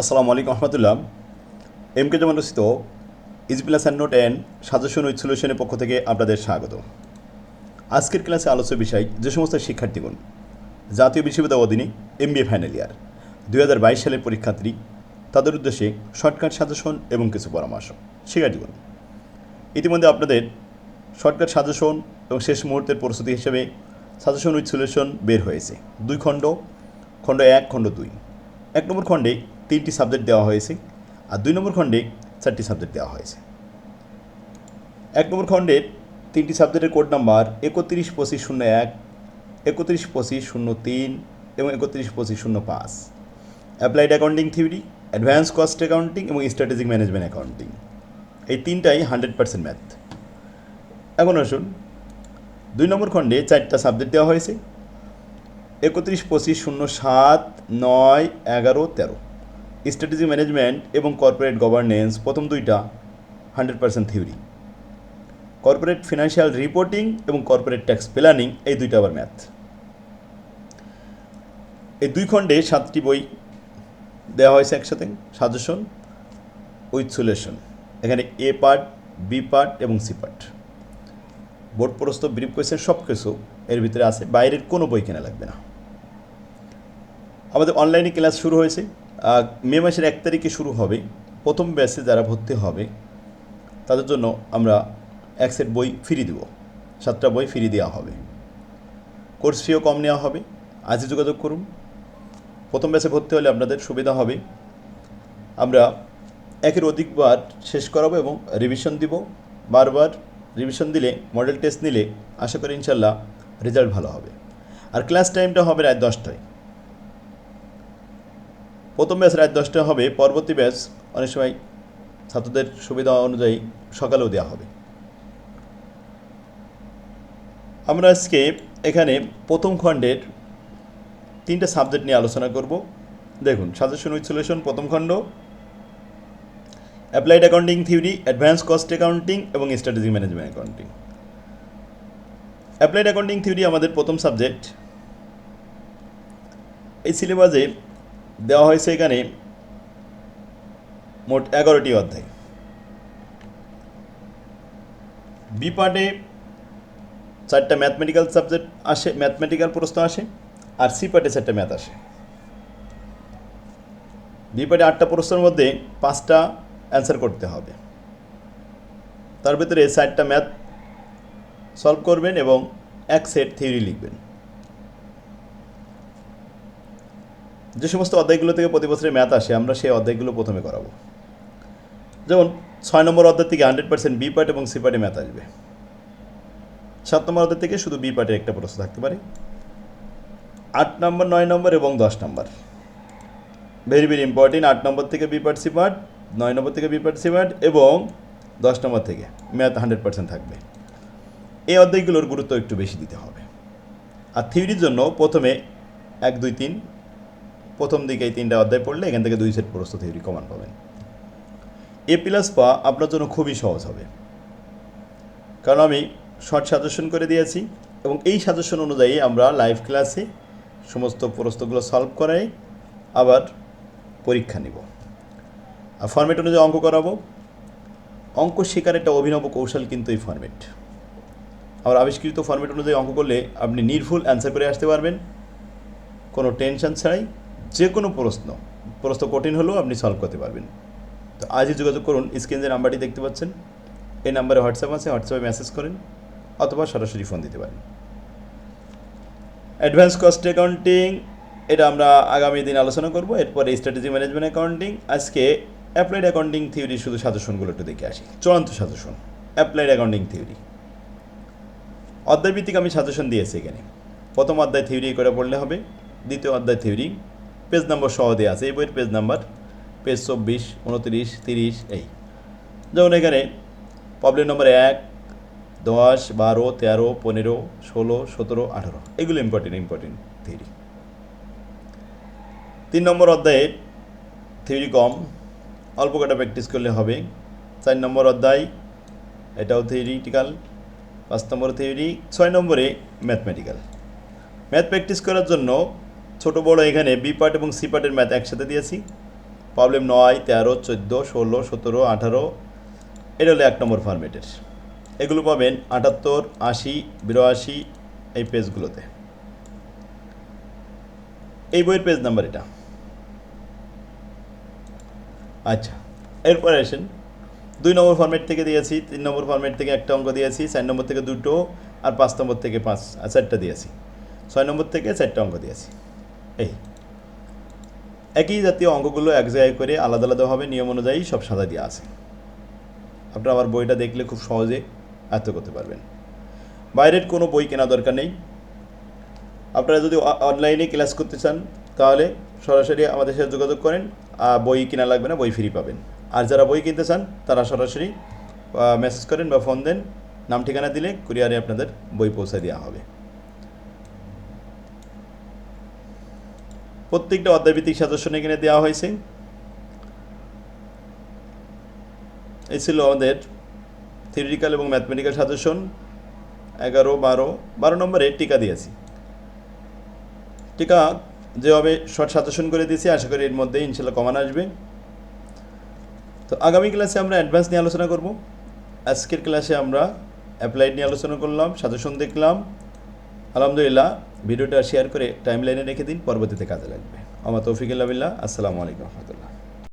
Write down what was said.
আসসালামু আলাইকুম রহমতুল্লাহ। এম কে জামান রচিত easy plus and note and suggestion with সলিউশনের পক্ষ থেকে আপনাদের স্বাগত। আজকের ক্লাসে আলোচ্য বিষয় যে সমস্ত শিক্ষার্থীগণ, জাতীয় বিশ্ববিদ্যালয় অধীনে M B A final year দুই হাজার বাইশ সালের পরীক্ষার্থী, তাদের উদ্দেশ্যে শর্টকাট সাজেশন এবং কিছু পরামর্শ। শিক্ষার্থীগণ, ইতিমধ্যে আপনাদের শর্টকাট সাজেশন এবং শেষ মুহূর্তের প্রস্তুতি হিসেবে সাজেশন উইথ সলিউশন বের হয়েছে। দুই খণ্ড খণ্ড এক, খণ্ড দুই। এক নম্বর খণ্ডে তিনটি সাবজেক্ট দেওয়া হয়েছে আর দুই নম্বর খণ্ডে চারটি সাবজেক্ট দেওয়া হয়েছে। এক নম্বর খণ্ডের তিনটি সাবজেক্টের কোড নাম্বার একত্রিশ পঁচিশ শূন্য এক, একত্রিশ পঁচিশ শূন্য তিন এবং একত্রিশ পঁচিশ শূন্য পাঁচ। Applied accounting theory advance cost accounting এবং স্ট্র্যাটেজিক ম্যানেজমেন্ট অ্যাকাউন্টিং এই তিনটাই হান্ড্রেড পার্সেন্ট ম্যাথ। এখন আসুন, দুই নম্বর খণ্ডে চারটা সাবজেক্ট দেওয়া হয়েছে। একত্রিশ পঁচিশ শূন্য সাত, নয়, এগারো, তেরো। স্ট্র্যাটেজি ম্যানেজমেন্ট এবং কর্পোরেট গভর্নেন্স প্রথম দুইটা hundred percent theory corporate financial reporting এবং কর্পোরেট ট্যাক্স প্ল্যানিং এই দুইটা আবার ম্যাথ এই দুই খণ্ডে সাতটি বই দেওয়া হয়েছে একসাথে সাজেশন উইথ সলিউশন এখানে এ পার্ট বি পার্ট এবং সি পার্ট বোর্ড প্রস্ত ব্রিফ কোয়েশ্চেন সব কিছু এর ভিতরে আছে। বাইরের কোনো বই কেনা লাগবে না। আমাদের অনলাইনে ক্লাস শুরু হয়েছে। মে মাসের এক তারিখে শুরু হবে, প্রথম ব্যাচে যারা ভর্তি হবে, তাদের জন্য আমরা এক সেট বই ফ্রি দেব। সাতটা বই ফ্রি দেওয়া হবে। কোর্স ফিও কম নেওয়া হবে, আজই যোগাযোগ করুন। প্রথম ব্যাচে ভর্তি হলে আপনাদের সুবিধা হবে। আমরা একের অধিকবার শেষ করাবো এবং রিভিশন দিব। বারবার রিভিশন দিলে মডেল টেস্ট নিলে, আশা করি ইনশাল্লাহ রেজাল্ট ভালো হবে। আর ক্লাস টাইমটা হবে রাত দশটায়। প্রথম ব্যাচ রাত দশটায় হবে, পরবর্তী ব্যাচ অনেক সময় ছাত্রদের সুবিধা অনুযায়ী সকালেও দেওয়া হবে। আমরা আজকে এখানে প্রথম খণ্ডের তিনটা সাবজেক্ট নিয়ে আলোচনা করব। দেখুন, সাজেশন সলিউশন প্রথম খণ্ড, applied accounting theory, advance cost accounting এবং strategic management accounting. Applied accounting theory আমাদের প্রথম সাবজেক্ট। এই সিলেবাসে দেওয়া হয়েছে এখানে মোট এগারোটি অধ্যায়। বি পার্টে চারটা ম্যাথমেটিক্যাল সাবজেক্ট আসে ম্যাথমেটিক্যাল প্রশ্ন আসে, আর সি পার্টে চারটা ম্যাথ আসে। বি পার্টে আটটা প্রশ্নের মধ্যে পাঁচটা অ্যান্সার করতে হবে। তার ভিতরে চারটা ম্যাথ সলভ করবেন এবং এক সেট থিওরি লিখবেন। যে সমস্ত অধ্যায়গুলো থেকে প্রতি বছরে ম্যাথ আসে, আমরা সেই অধ্যায়গুলো প্রথমে করাবো। যেমন, ছয় নম্বর অধ্যায় থেকে হান্ড্রেড পার্সেন্ট বি পার্ট এবং সি পার্টে ম্যাথ আসবে। সাত নম্বর অধ্যায় থেকে শুধু বি পার্টে একটা প্রশ্ন থাকতে পারে। আট নম্বর, নয় নম্বর এবং দশ নম্বর। ভেরি ভেরি ইম্পর্টেন্ট আট নম্বর থেকে বি পার্ট সি পার্ট নয় নম্বর থেকে বি পার্ট সি পার্ট এবং দশ নম্বর থেকে ম্যাথ হান্ড্রেড পার্সেন্ট থাকবে। এই অধ্যায়গুলোর গুরুত্ব একটু বেশি দিতে হবে। আর থিওরির জন্য প্রথমে এক, দুই, তিন প্রথম দিকে এই তিনটা অধ্যায় পড়লে এখান থেকে দুই সেট প্রস্তুত থিওরি কমান পাবেন। এ প্লাস পা আপনার জন্য খুবই সহজ হবে। কারণ আমি শর্ট সাজেশন করে দিয়েছি এবং এই সাজেশন অনুযায়ী আমরা লাইভ ক্লাসে সমস্ত প্রশ্নগুলো সলভ করাই, আবার পরীক্ষা নিব। আর ফর্মেট অনুযায়ী অঙ্ক করাবো। অঙ্ক শেখার একটা অভিনব কৌশল কিন্তু এই ফর্মেট আবার আবিষ্কৃত ফর্মেট অনুযায়ী অঙ্ক করলে আপনি নির্ভুল অ্যান্সার করে আসতে পারবেন। কোনো টেনশন ছাড়াই। যে কোনো প্রশ্ন প্রশ্ন কঠিন হলেও আপনি সলভ করতে পারবেন। তো আজই যোগাযোগ করুন স্ক্রিন যে নাম্বারটি দেখতে পাচ্ছেন, এই নাম্বারে হোয়াটসঅ্যাপ আছে হোয়াটসঅ্যাপে মেসেজ করেন, অথবা সরাসরি ফোন দিতে পারেন। অ্যাডভান্স কস্ট অ্যাকাউন্টিং এটা আমরা আগামী দিন আলোচনা করব। এরপরে স্ট্র্যাটেজি ম্যানেজমেন্ট অ্যাকাউন্টিং আজকে অ্যাপ্লাইড অ্যাকাউন্টিং থিওরি শুধু সাজেশনগুলো একটু দেখে আসি। চূড়ান্ত সাজেশন অ্যাপ্লাইড অ্যাকাউন্টিং থিওরি অধ্যায়ভিত্তিক আমি সাজেশন দিয়েছি এখানে। প্রথম অধ্যায় থিওরি করে পড়লে হবে, দ্বিতীয় অধ্যায় থিওরি পেজ নম্বর সহ দেওয়া আছে, এই বইয়ের পেজ নাম্বার, পেজ চব্বিশ, উনত্রিশ, তিরিশ, এই। যেমন এখানে প্রবলেম নম্বর এক, দশ, বারো, তেরো, পনেরো, ষোলো, সতেরো, আঠারো। এগুলো ইম্পর্টেন্ট ইম্পর্টেন্ট থিওরি তিন নম্বর অধ্যায়ে থিওরি কম। অল্প কটা প্র্যাকটিস করলে হবে। চার নম্বর অধ্যায়, এটাও থিওরিটিক্যাল পাঁচ নম্বর থিওরি ছয় নম্বরে ম্যাথমেটিক্যাল ম্যাথ প্র্যাকটিস করার জন্য ছোট, বড় এখানে বি পার্ট এবং সি পার্টের ম্যাথ একসাথে দিয়েছি। প্রবলেম নয়, তেরো, চোদ্দ, ষোলো, সতেরো, আঠারো, এটা হলো এক নম্বর ফরম্যাটের এগুলো পাবেন আটাত্তর, আশি, বিরাশি, এই পেজগুলোতে এই বইয়ের পেজ নাম্বার এটা। আচ্ছা এরপরে আসেন, দুই নম্বর ফরম্যাট থেকে দিয়েছি, তিন নম্বর ফরম্যাট থেকে একটা অঙ্ক দিয়েছি, চার নম্বর থেকে দুটো, আর পাঁচ নম্বর থেকে পাঁচ চারটা দিয়েছি। ছয় নম্বর থেকে চারটা অঙ্ক দিয়েছি। এই। একই জাতীয় অঙ্কগুলো এক জায়গায় করে আলাদা আলাদাভাবে নিয়ম অনুযায়ী সব সাদা দেওয়া আছে। আপনারা আমার বইটা দেখলে খুব সহজে আয়ত্ত করতে পারবেন। বাইরের কোনো বই কেনা দরকার নেই। আপনারা যদি অনলাইনে ক্লাস করতে চান, তাহলে সরাসরি আমাদের সাথে যোগাযোগ করেন। আর বই কেনা লাগবে না, বই ফ্রি পাবেন। আর যারা বই কিনতে চান, তারা সরাসরি মেসেজ করেন বা ফোন দেন। নাম ঠিকানা দিলে কুরিয়ারে আপনাদের বই পৌঁছে দেওয়া হবে। প্রত্যেকটা অধ্যায়ভিত্তিক সাজেশন এখানে দেওয়া হয়েছে। এই ছিল আমাদের থিওরিটিক্যাল এবং ম্যাথমেটিক্যাল সাজেশন। এগারো, বারো বারো নম্বরে টিকা দিয়েছি। টিকা যেভাবে শর্ট সাজেশন করে দিয়েছি, আশা করি এর মধ্যে ইনশাল্লাহ কমান আসবে। তো আগামী ক্লাসে আমরা অ্যাডভান্স নিয়ে আলোচনা করব। আজকের ক্লাসে আমরা অ্যাপ্লাইড নিয়ে আলোচনা করলাম, সাজেশন দেখলাম। আলহামদুলিল্লাহ ভিডিওটা শেয়ার করে টাইম লাইনে রেখে দিন, পরবর্তীতে কাজে লাগবে। আমার তৌফিকুল্লাহ আসসালামু আলাইকুম রহমতুল্লাহ।